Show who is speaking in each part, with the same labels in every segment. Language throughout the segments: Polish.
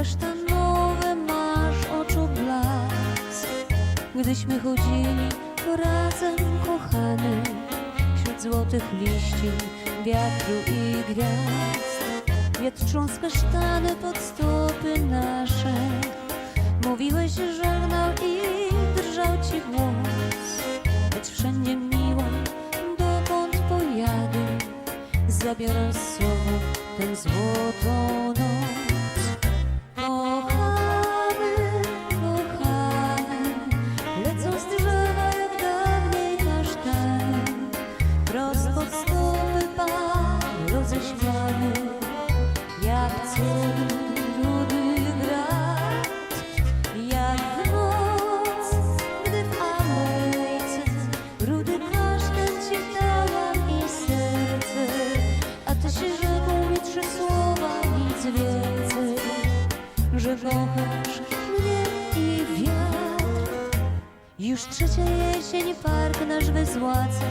Speaker 1: Kasztanowy masz oczu blask. Gdyśmy chodzili razem kochany Wśród złotych liści, wiatru i gwiazd. Wiatr trząs kasztany pod stopy nasze. Mówiłeś, żegnał i drżał ci głos. Lecz wszędzie miło, dokąd pojadę Zabiorę z sobą tę złotą noc Że kochasz mnie i wiatr. Już trzecia jesień, park nasz wyzłaca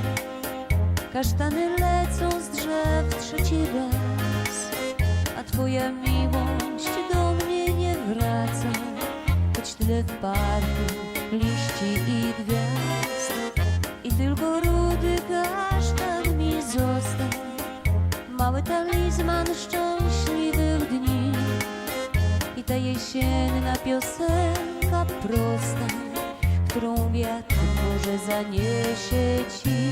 Speaker 1: Kasztany lecą z drzew trzeci twoja miłość do mnie nie wraca. Choć tyle w parku liści i gwiazd. I tylko rudy kasztan mi został. Mały talizman szczęśliwych dni. I ta jesienna piosenka prosta Którą wiatr może zaniesie ci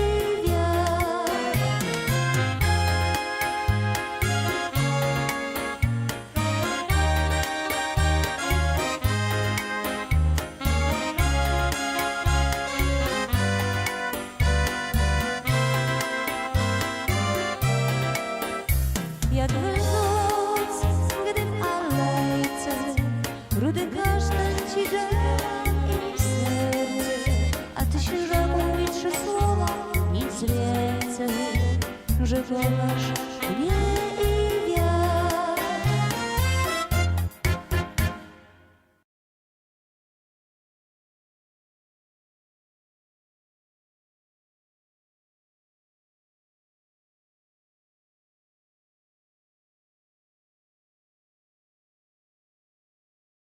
Speaker 1: уже в глазах.